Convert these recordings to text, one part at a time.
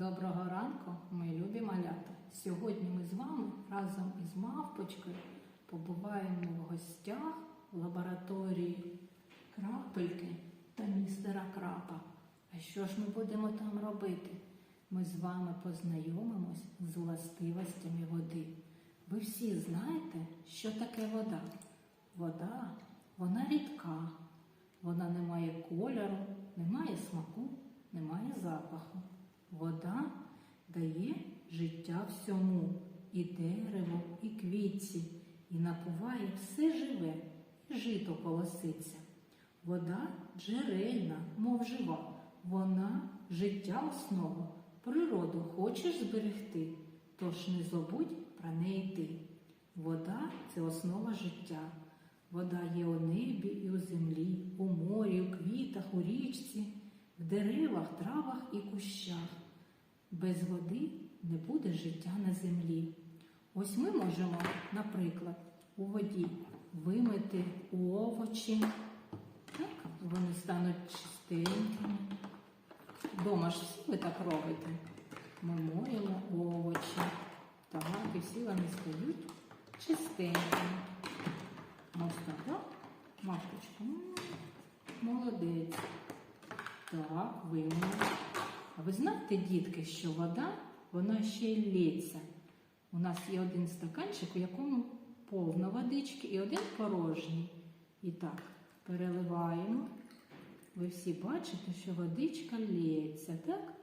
Доброго ранку, мої любі малята. Сьогодні ми з вами разом із мавпочкою побуваємо в гостях в лабораторії крапельки та містера крапа. А що ж ми будемо там робити? Ми з вами познайомимось з властивостями води. Ви всі знаєте, що таке вода? Вода, вона рідка, вона не має кольору, не має смаку, не має запаху. Вода дає життя всьому, і дереву, і квітці, і напуває все живе, і жито колоситься. Вода джерельна, мов жива, вона життя основа. Природу хочеш зберегти, тож не забудь про неї ти. Вода це основа життя. Вода є у небі і у землі, у морі, у квітах, у річці, в деревах, травах і кущах. Без води не буде життя на землі. Ось ми можемо, наприклад, у воді вимити овочі, так, вони стануть чистенькими. Дома ж всі ви так робите. Ми моємо овочі. Так, і всі вони стають чистенькими. Ось так, так? Машечка, молодець. Так, вимили. А ви знаєте, дітки, що вода, вона ще й лється. У нас є один стаканчик, у якому повно водички і один порожній. І так, переливаємо. Ви всі бачите, що водичка лється, так?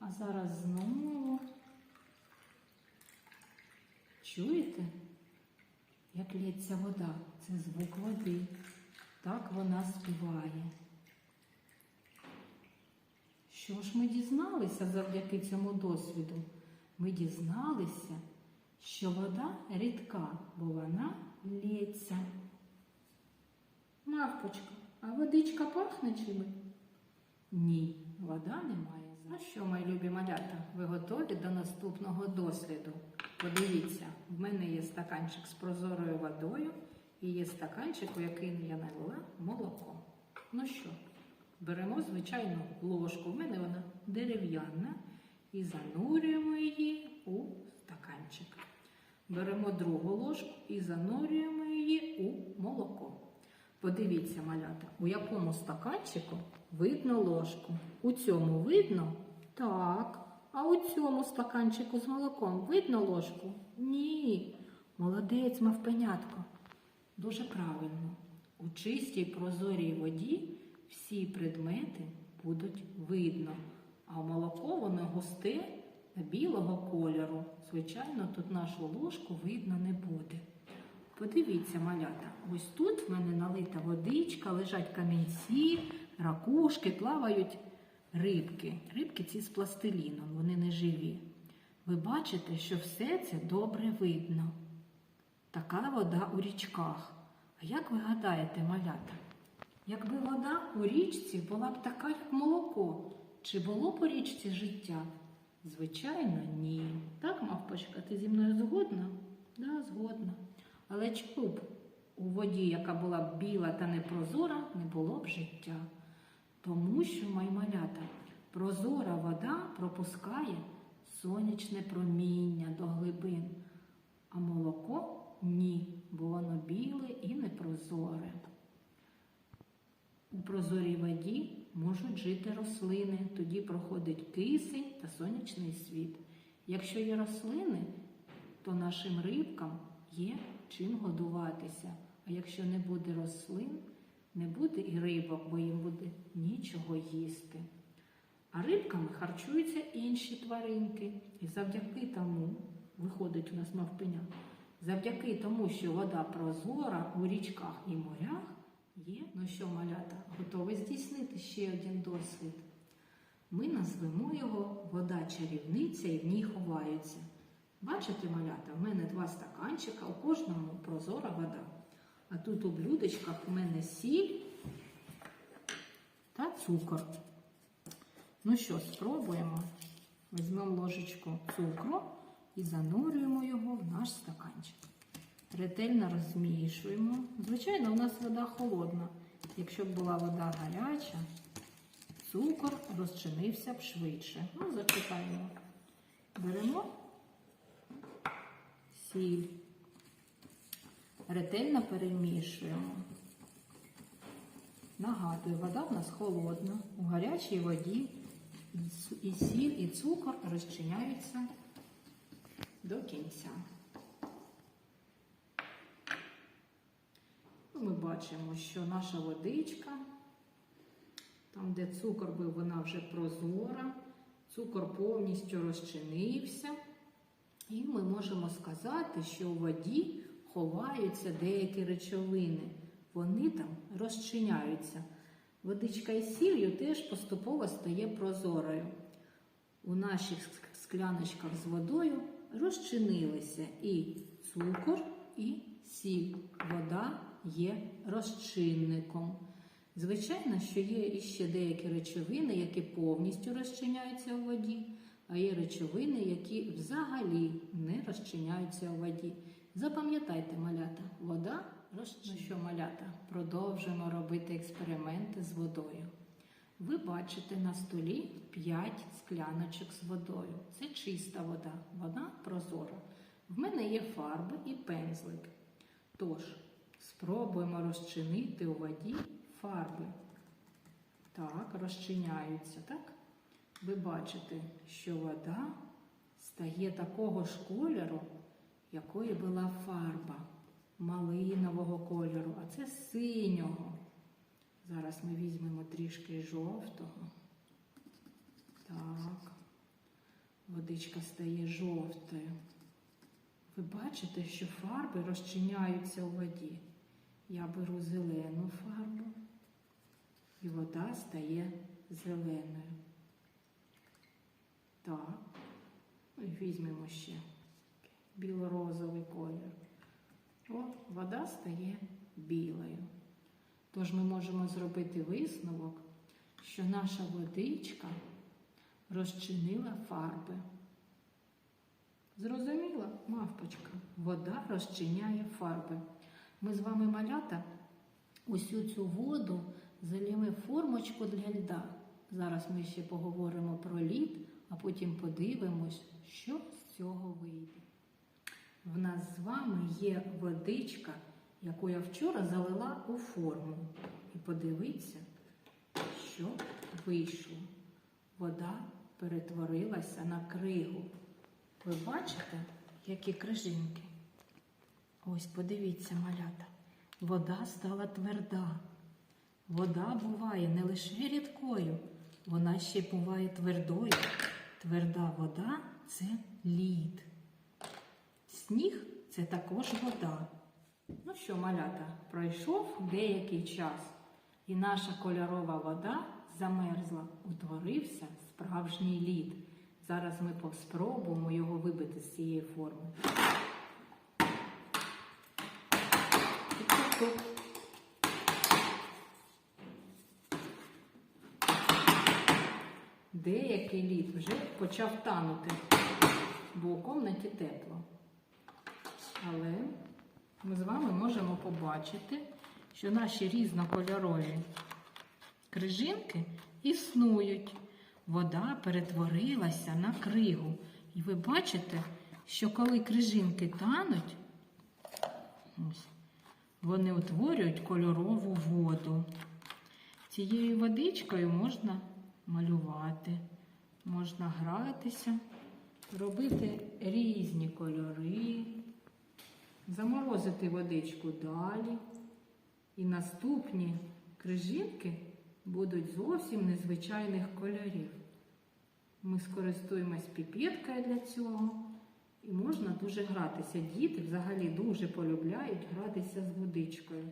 А зараз знову. Чуєте, як лється вода? Це звук води. Так вона співає. Що ж ми дізналися завдяки цьому досвіду? Ми дізналися, що вода рідка, бо вона лється. Мавпочка, а водичка пахне чимось? Ні, вода не має. Ну що, мої любі малята, ви готові до наступного досліду? Подивіться, в мене є стаканчик з прозорою водою і є стаканчик, у який я налила молоко. Ну що, беремо звичайну ложку, в мене вона дерев'яна, і занурюємо її у стаканчик. Беремо другу ложку і занурюємо її у молоко. Подивіться, малята, у якому стаканчику видно ложку. У цьому видно? Так. А у цьому стаканчику з молоком видно ложку? Ні. Молодець, мавпенятко. Дуже правильно. У чистій прозорій воді всі предмети будуть видно, а молоко воно густе білого кольору. Звичайно, тут нашу ложку видно не буде. Подивіться, малята, ось тут в мене налита водичка, лежать камінці, ракушки, плавають рибки. Рибки ці з пластиліном, вони не живі. Ви бачите, що все це добре видно. Така вода у річках. А як ви гадаєте, малята? Якби вода у річці була б така, як молоко, чи було б у річці життя? Звичайно, ні. Так, мавпочка, ти зі мною згодна? Да, згодна. Але чому б у воді, яка була б біла та непрозора, не було б життя? Тому що, мої малята, прозора вода пропускає сонячне проміння до глибин, а молоко ні, бо воно біле і непрозоре. У прозорій воді можуть жити рослини, тоді проходить кисень та сонячний світ. Якщо є рослини, то нашим рибкам є чим годуватися. А якщо не буде рослин, не буде і рибок, бо їм буде нічого їсти. А рибками харчуються інші тваринки. І завдяки тому, виходить у нас мавпеня, завдяки тому, що вода прозора у річках і морях є. Ну що, малята, готові здійснити ще один досвід? Ми назвемо його вода чарівниця і в ній ховаються. Бачите, малята, в мене два стаканчика, у кожному прозора вода. А тут у блюдечках у мене сіль та цукор. Ну що, спробуємо. Візьмемо ложечку цукру і занурюємо його в наш стаканчик. Ретельно розмішуємо. Звичайно, у нас вода холодна. Якщо б була вода гаряча, цукор розчинився б швидше. Ну, зачекаємо. Беремо сіль. Ретельно перемішуємо. Нагадую, вода в нас холодна. У гарячій воді і сіль, і цукор розчиняються до кінця. Ну, Ми бачимо, що наша водичка, там, де цукор був, вона вже прозора, цукор повністю розчинився. І ми можемо сказати, що у воді ховаються деякі речовини. Вони там розчиняються. Водичка із сіллю теж поступово стає прозорою. У наших ск- скляночках з водою розчинилися і цукор, і сіль. Вода є розчинником. Звичайно, що є іще деякі речовини, які повністю розчиняються у воді, а є речовини, які взагалі не розчиняються у воді. Запам'ятайте, малята, вода розчиняється. Ну що, малята, продовжуємо робити експерименти з водою. Ви бачите на столі 5 скляночок з водою. Це чиста вода, вона прозора. В мене є фарби і пензлик. Тож, спробуємо розчинити у воді фарби. Так, розчиняються, так? Ви бачите, що вода стає такого ж кольору, якою була фарба малинового кольору, а це синього. Зараз ми візьмемо трішки жовтого. Так, водичка стає жовтою. Ви бачите, що фарби розчиняються у воді. Я беру зелену фарбу, і вода стає зеленою. Так, візьмемо ще біло-розовий колір. О, вода стає білою. Тож ми можемо зробити висновок, що наша водичка розчинила фарби. Зрозуміла, мавпочка, вода розчиняє фарби. Ми з вами малята усю цю воду заліли формочку для льда. Зараз ми ще поговоримо про лід, а потім подивимось, що з цього вийде. В нас з вами є водичка, яку я вчора залила у форму. І подивіться, що вийшло. Вода перетворилася на кригу. Ви бачите, які крижинки? Ось подивіться, малята. Вода стала тверда. Вода буває не лише рідкою, вона ще буває твердою. Тверда вода це лід. Сніг це також вода. Ну що, малята, пройшов деякий час, і наша кольорова вода замерзла, утворився справжній лід. Зараз ми спробуємо його вибити з цієї форми. Тук-тук-тук. Деякий лід вже почав танути, бо у комнаті тепло. Але ми з вами можемо побачити, що наші різнокольорові крижинки існують. Вода перетворилася на кригу. І ви бачите, що коли крижинки тануть, ось, вони утворюють кольорову воду. Цією водичкою можна малювати, можна гратися, робити різні кольори, заморозити водичку далі. І наступні крижинки будуть зовсім незвичайних кольорів. Ми скористуємось піпеткою для цього. І можна дуже гратися. Діти взагалі дуже полюбляють гратися з водичкою.